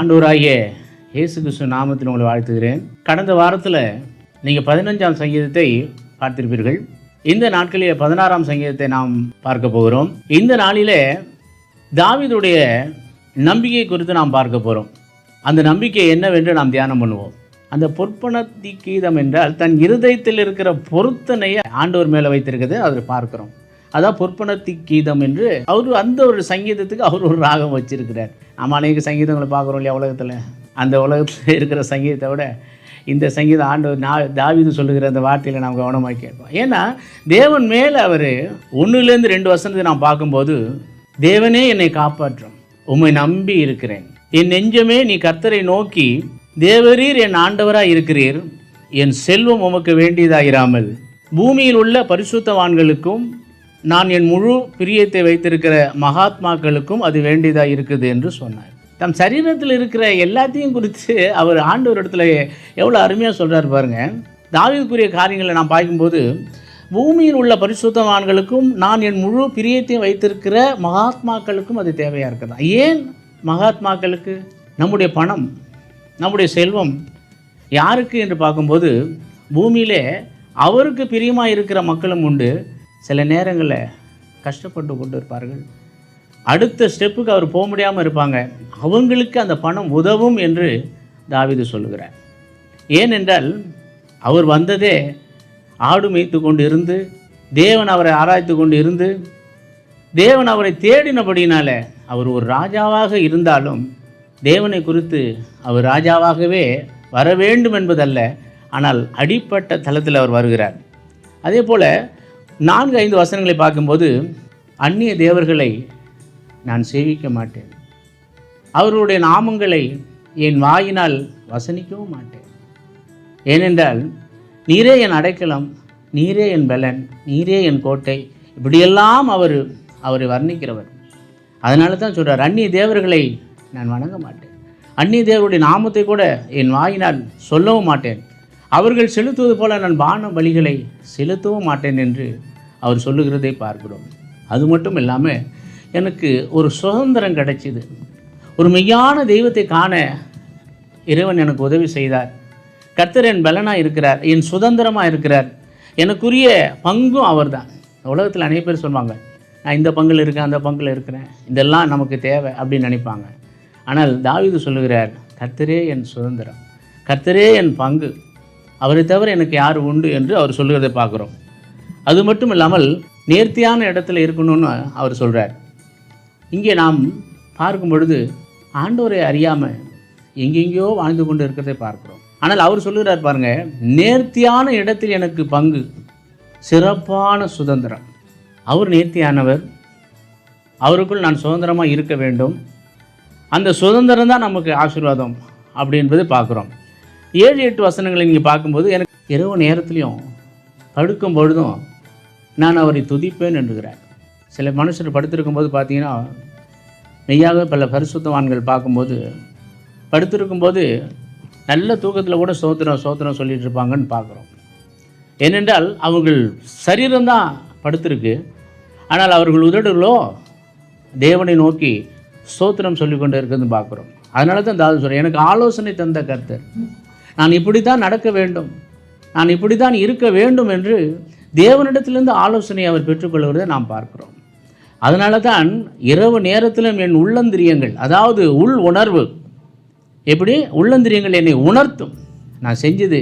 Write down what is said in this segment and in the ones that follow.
ஆண்டவராகிய இயேசு கிறிஸ்து நாமத்தில் உங்களை வாழ்த்துகிறேன். கடந்த வாரத்தில் நீங்கள் பதினஞ்சாம் சங்கீதத்தை பார்த்திருப்பீர்கள். இந்த நாட்களிலே பதினாறாம் சங்கீதத்தை நாம் பார்க்க போகிறோம். இந்த நாளிலே தாவிதுடைய நம்பிக்கை குறித்து நாம் பார்க்க போகிறோம் அந்த நம்பிக்கை என்னவென்று நாம் தியானம் பண்ணுவோம். அந்த பொற்பனத்தி கீதம் என்றால் தன் இருதயத்தில் இருக்கிற பொருத்தனையை ஆண்டவர் மேலே வைத்திருக்கிறது அதை பார்க்கிறோம். அதான் பொற்பனத்தி கீதம் என்று அவர் அந்த ஒரு சங்கீதத்துக்கு அவர் ஒரு ராகம் வச்சிருக்கிறார். நம்ம அநேக சங்கீதங்களை பார்க்குறோம் இல்லையா உலகத்தில்? அந்த உலகத்தில் இருக்கிற சங்கீதத்தை விட இந்த சங்கீதம் ஆண்டவர் நான் தாவிது சொல்லுகிற அந்த வார்த்தையில் நாம் கவனமாக கேட்போம். ஏன்னா தேவன் மேலே அவர் ஒன்றுலேருந்து ரெண்டு வசனத்தை நான் பார்க்கும்போது தேவனே என்னை காப்பாற்றும் உம்மை நம்பி இருக்கிறேன். என் நெஞ்சமே நீ கர்த்தரை நோக்கி தேவரீர் என் ஆண்டவராக இருக்கிறீர் என் செல்வம் உமக்கு வேண்டியதாயிராமல் பூமியில் உள்ள பரிசுத்தவான்களுக்கும் நான் என் முழு பிரியத்தை வைத்திருக்கிற மகாத்மாக்களுக்கும் அது வேண்டியதாக இருக்குது என்று சொன்னார். தம் சரீரத்தில் இருக்கிற எல்லாத்தையும் குறித்து அவர் ஆண்டவர் இடத்துல எவ்வளோ அருமையாக சொல்கிறார் பாருங்க. தாவிதுக்குரிய காரியங்களை நான் பார்க்கும்போது பூமியில் உள்ள பரிசுத்தவான்களுக்கும் நான் என் முழு பிரியத்தையும் வைத்திருக்கிற மகாத்மாக்களுக்கும் அது தேவையாக இருக்குதா? ஏன் மகாத்மாக்களுக்கு? நம்முடைய பணம் நம்முடைய செல்வம் யாருக்கு என்று பார்க்கும்போது பூமியிலே அவருக்கு பிரியமாக இருக்கிற மக்களும் உண்டு. சில நேரங்களில் கஷ்டப்பட்டு கொண்டு இருப்பார்கள். அடுத்த ஸ்டெப்புக்கு அவர் போக முடியாமல் இருப்பாங்க. அவங்களுக்கு அந்த பணம் உதவும் என்று தாவிது சொல்லுகிறார். ஏனென்றால் அவர் வந்ததே ஆடு மேய்த்து கொண்டு இருந்து தேவன் அவரை ஆராய்த்து கொண்டு இருந்து தேவன் அவரை தேடினபடினால அவர் ஒரு ராஜாவாக இருந்தாலும் தேவனை குறித்து அவர் ராஜாவாகவே வர வேண்டும் என்பதல்ல. ஆனால் அடிப்பட்ட தளத்தில் அவர் வருகிறார். அதே போல் நான்கு ஐந்து வசனங்களை பார்க்கும்போது அந்நிய தேவர்களை நான் சேவிக்க மாட்டேன். அவர்களுடைய நாமங்களை என் வாயினால் வசனிக்கவும் மாட்டேன். ஏனென்றால் நீரே என் அடைக்கலம் நீரே என் பலன் நீரே என் கோட்டை இப்படியெல்லாம் அவர் அவரை வர்ணிக்கிறவர். அதனால தான் சொல்கிறார் அந்நிய தேவர்களை நான் வணங்க மாட்டேன். அந்நிய தேவருடைய நாமத்தை கூட என் வாயினால் சொல்லவும் மாட்டேன். அவர்கள் செலுத்துவது போல நான் வான வழிகளை செலுத்தவும் மாட்டேன் என்று அவர் சொல்லுகிறதை பார்க்கிறோம். அது மட்டும் இல்லாமல் எனக்கு ஒரு சுதந்திரம் கிடைச்சிது. ஒரு மெய்யான தெய்வத்தை காண இறைவன் எனக்கு உதவி செய்தார். கர்த்தர் என் பலனாக இருக்கிறார் என் சுதந்திரமாக இருக்கிறார். எனக்குரிய பங்கும் அவர்தான். உலகத்தில் அநேக பேர் சொல்லுவாங்க நான் இந்த பங்கில் இருக்கேன் அந்த பங்கில் இருக்கிறேன். இதெல்லாம் நமக்கு தேவை அப்படின்னு நினைப்பாங்க. ஆனால் தாவிது சொல்லுகிறார் கர்த்தரே என் சுதந்திரம். கர்த்தரே என் பங்கு. அவரை தவிர எனக்கு யார் உண்டு என்று அவர் சொல்லுகிறதை பார்க்குறோம். அது மட்டும் இல்லாமல் நேர்த்தியான இடத்துல இருக்கணும்னு அவர் சொல்கிறார் இங்கே நாம் பார்க்கும் பொழுது ஆண்டோரை அறியாமல் எங்கெங்கேயோ வாழ்ந்து கொண்டு இருக்கிறதை பார்க்குறோம். ஆனால் அவர் சொல்லுகிறார் பாருங்க நேர்த்தியான இடத்தில் எனக்கு பங்கு சிறப்பான சுதந்திரம். அவர் நேர்த்தியானவர். அவருக்குள் நான் சுதந்திரமாக இருக்க வேண்டும். அந்த சுதந்திரம் தான் நமக்கு ஆசீர்வாதம் அப்படி பார்க்குறோம். ஏழு எட்டு வசனங்களை நீங்கள் பார்க்கும்போது எனக்கு இரவு நேரத்துலையும் படுக்கும் பொழுதும் நான் அவரை துதிப்பேன் என்கிறார் சில மனுஷர் படுத்திருக்கும்போது பார்த்தீங்கன்னா மெய்யாக பல பரிசுத்தவான்கள் பார்க்கும்போது படுத்திருக்கும்போது நல்ல தூக்கத்தில் கூட சோத்திரம் சோத்திரம் சொல்லிட்டு இருப்பாங்கன்னு பார்க்குறோம். ஏனென்றால் அவர்கள் சரீரம்தான் படுத்திருக்கு. ஆனால் அவர்கள் உதடுகளோ தேவனை நோக்கி சோத்திரம் சொல்லி கொண்டு பார்க்குறோம். அதனால தான் தாது சொல்கிறேன் எனக்கு ஆலோசனை தந்த கர்த்தர். நான் இப்படி தான் நடக்க வேண்டும். நான் இப்படி தான் இருக்க வேண்டும் என்று தேவனிடத்திலிருந்து ஆலோசனை அவர் பெற்றுக்கொள்வதை நாம் பார்க்கிறோம். அதனால தான் இரவு நேரத்திலும் என் உள்ளந்திரியங்கள் அதாவது உள் உணர்வு எப்படி? உள்ளந்திரியங்கள் என்னை உணர்த்தும். நான் செஞ்சது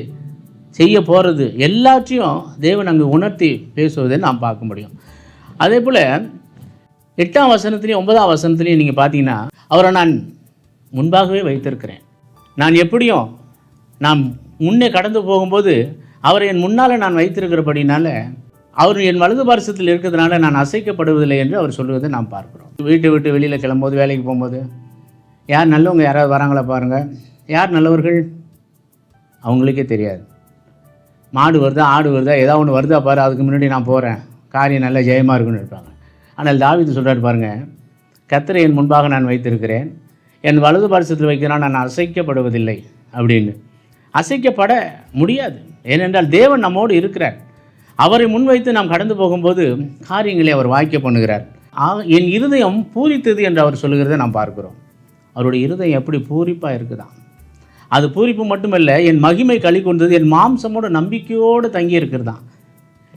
செய்ய போகிறது எல்லாத்தையும் தேவன் அங்கே உணர்த்தி பேசுவதை நாம் பார்க்க முடியும். அதே போல் எட்டாம் வசனத்துலேயும் ஒன்பதாம் வசனத்துலேயும் நீங்கள் பார்த்தீங்கன்னா அவரை நான் முன்பாகவே வைத்திருக்கிறேன். நான் எப்படியும் நாம் முன்னே கடந்து போகும்போது அவர் என் முன்னால் நான் வைத்திருக்கிறபடினால அவர் என் வலது பாரசத்தில் இருக்கிறதுனால நான் அசைக்கப்படுவதில்லை என்று அவர் சொல்லுவதை நாம் பார்க்குறோம். வீட்டை விட்டு வெளியில் கிளம்பும்போது வேலைக்கு போகும்போது யார் நல்லவங்க யாராவது வராங்களா பாருங்கள் யார் நல்லவர்கள்? அவங்களுக்கே தெரியாது. மாடு வருதா ஆடு வருதா ஏதாவது ஒன்று வருதா பாரு அதுக்கு முன்னாடி நான் போகிறேன் காரியம் நல்லா ஜெயமாக இருக்குன்னு இருப்பாங்க. ஆனால் தாவித்து சொல்கிறாரு பாருங்கள் கத்திரை என் முன்பாக நான் வைத்திருக்கிறேன். என் வலது பாரசத்தில் வைக்கிறான் நான் அசைக்கப்படுவதில்லை. அப்படின்னு. அசைக்கப்பட முடியாது. ஏனென்றால் தேவன் நம்மோடு இருக்கிறார். அவரை முன்வைத்து நாம் கடந்து போகும்போது காரியங்களை அவர் வாய்க்க பண்ணுகிறார். ஆக என் இருதயம் பூரித்தது என்று அவர் சொல்லுகிறதை நாம் பார்க்கிறோம். அவருடைய இருதயம் எப்படி பூரிப்பாக இருக்குதான் அது பூரிப்பு மட்டுமல்ல என் மகிமை களி கொண்டது என் மாம்சமோட நம்பிக்கையோடு தங்கி இருக்கிறதான்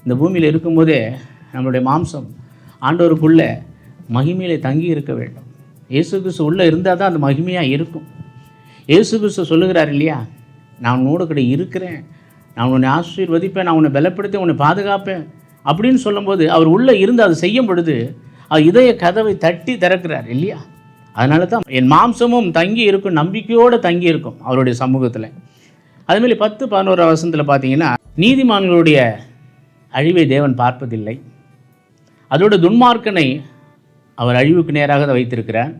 இந்த பூமியில் இருக்கும்போதே நம்மளுடைய மாம்சம் ஆண்டோருக்குள்ளே மகிமையிலே தங்கி இருக்க வேண்டும். இயேசு கிறிஸ்து உள்ளே இருந்தால் தான் அந்த மகிமையாக இருக்கும். இயேசு கிறிஸ்து சொல்லுகிறார் இல்லையா? நான் உன்னோட கூட இருக்கிறேன். நான் உன்னை ஆசீர்வதிப்பேன் நான் உன்னை பலப்படுத்தி உன்னை பாதுகாப்பேன் அப்படின்னு சொல்லும்போது அவர் உள்ளே இருந்து அதை செய்யும் பொழுது அவர் இதய கதவை தட்டி திறக்கிறார் இல்லையா? அதனால தான் என் மாம்சமும் தங்கி இருக்கும் நம்பிக்கையோடு தங்கி இருக்கும் அவருடைய சமூகத்தில். அதுமாரி பத்து பதினோரு வருஷத்தில் பார்த்தீங்கன்னா நீதிமான்களுடைய அழிவை தேவன் பார்ப்பதில்லை. அதோட துன்மார்க்கனை அவர் அழிவுக்கு நேராக வைத்திருக்கிறார்.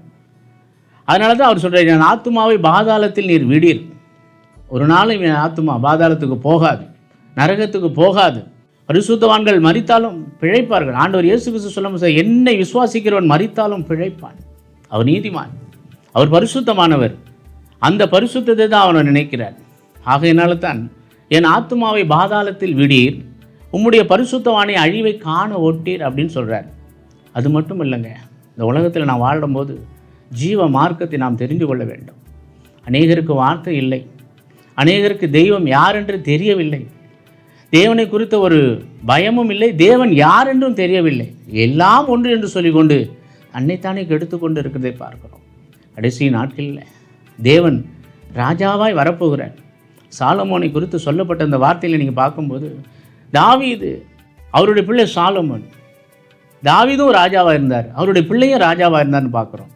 அதனால தான் அவர் சொல்கிறார் என் ஆத்மாவை பாதாளத்தில் நீர் விடீர். ஒரு நாளும் என் ஆத்துமா பாதாளத்துக்கு போகாது நரகத்துக்கு போகாது. பரிசுத்தவான்கள் மறித்தாலும் பிழைப்பார்கள். ஆண்டவர் இயேசு கிறிஸ்து சொல்லும் என்னை விசுவாசிக்கிறவன் மறித்தாலும் பிழைப்பான். அவர் நீதிமான். அவர் பரிசுத்தமானவர். அந்த பரிசுத்தத்தை தான் அவனை நினைக்கிறார். ஆகையினால தான் என் ஆத்துமாவை பாதாளத்தில் விடீர். உம்முடைய பரிசுத்தவானை அழிவை காண ஒட்டீர் அப்படின்னு சொல்கிறார் அது மட்டும் இல்லைங்க இந்த உலகத்தில் நான் வாழும்போது ஜீவ மார்க்கத்தை நாம் தெரிந்து கொள்ள வேண்டும். அநேகருக்கு வார்த்தை இல்லை. அநேகருக்கு தெய்வம் யார் என்று தெரியவில்லை. தேவனை குறித்த ஒரு பயமும் இல்லை தேவன் யார் என்றும் தெரியவில்லை. எல்லாம் ஒன்று என்று சொல்லிக்கொண்டு அன்னைத்தானே கெடுத்து கொண்டு இருக்கிறதை பார்க்கிறோம். கடைசி நாட்களில் தேவன் ராஜாவாய் வரப்போகிறார். சாலமோனை குறித்து சொல்லப்பட்ட அந்த வார்த்தையில் நீங்கள் பார்க்கும்போது தாவீது அவருடைய பிள்ளை சாலமோன் தாவீதும் ராஜாவாக இருந்தார் அவருடைய பிள்ளையும் ராஜாவாக இருந்தார்னு பார்க்குறோம்.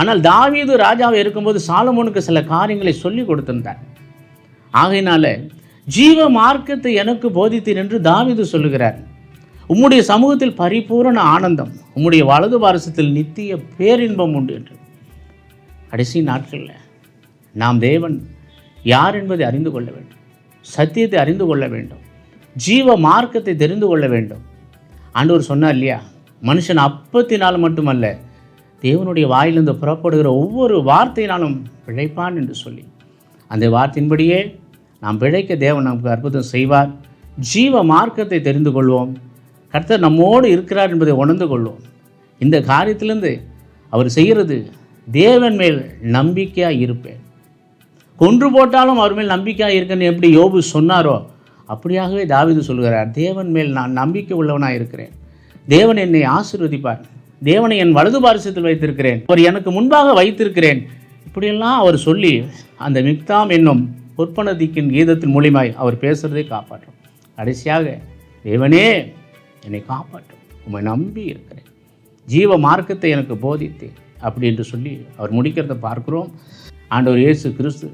ஆனால் தாவீது ராஜாவாக இருக்கும்போது சாலமோனுக்கு சில காரியங்களை சொல்லி கொடுத்துருந்தார். ஆகையினால ஜீவ மார்க்கத்தை எனக்கு போதித்தீர் என்று தாவிது சொல்லுகிறார். உம்முடைய சமூகத்தில் பரிபூரண ஆனந்தம் உம்முடைய வலது பாரசத்தில் நித்திய பேரின்பம் உண்டு என்று. கடைசி நாட்களில் நாம் தேவன் யார் என்பதை அறிந்து கொள்ள வேண்டும் சத்தியத்தை அறிந்து கொள்ள வேண்டும் ஜீவ மார்க்கத்தை தெரிந்து கொள்ள வேண்டும். ஆண்டவர் சொன்னார் இல்லையா? மனுஷன் அப்பத்தினால் மட்டுமல்ல தேவனுடைய வாயிலிருந்து புறப்படுகிற ஒவ்வொரு வார்த்தையினாலும் பிழைப்பான் என்று சொல்லி. அந்த வார்த்தையின்படியே நாம் பிழைக்க தேவன் நமக்கு அற்புதம் செய்வார். ஜீவ மார்க்கத்தை தெரிந்து கொள்வோம். கர்த்தர் நம்மோடு இருக்கிறார் என்பதை உணர்ந்து கொள்வோம். இந்த காரியத்திலிருந்து அவர் செய்கிறது தேவன் மேல் நம்பிக்கையாக இருப்பேன். கொன்று போட்டாலும் அவர் மேல் நம்பிக்கையாக இருக்கேன்னு எப்படி யோபு சொன்னாரோ அப்படியாகவே தாவிது சொல்கிறார் தேவன் மேல் நான் நம்பிக்கை உள்ளவனாக இருக்கிறேன். தேவன் என்னை ஆசீர்வதிப்பார். தேவனை என் வலது பாரிசத்தில் வைத்திருக்கிறேன். அவர் எனக்கு முன்பாக வைத்திருக்கிறேன். இப்படியெல்லாம் அவர் சொல்லி அந்த மிக்தாம் என்னும் பொற்பனதிக்கின் கீதத்தின் மூலியமாய் அவர் பேசுகிறதை காப்பாற்றும். கடைசியாக தேவனே என்னை காப்பாற்றும். உண்மை நம்பி இருக்கிறேன். ஜீவ மார்க்கத்தை எனக்கு போதித்து அப்படி என்று சொல்லி அவர் முடிக்கிறத பார்க்கிறோம். ஆண்டவர் இயேசு கிறிஸ்து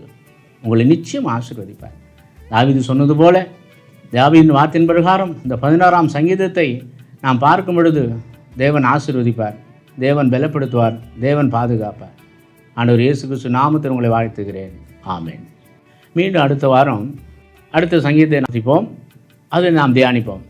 உங்களை நிச்சயம் ஆசீர்வதிப்பார். தாவிது சொன்னது போல தாவியின் வார்த்தையின் பிரகாரம் இந்த பதினாறாம் சங்கீதத்தை நாம் பார்க்கும் பொழுது தேவன் ஆசீர்வதிப்பார் தேவன் பலப்படுத்துவார் தேவன் பாதுகாப்பார். ஆண்டவர் இயேசு கிறிஸ்து நாமத்தில் உங்களை வாழ்த்துகிறேன். ஆமேன். மீண்டும் அடுத்த வாரம் அடுத்த சங்கீதத்தை நடத்திப்போம் அதை நாம் தியானிப்போம்.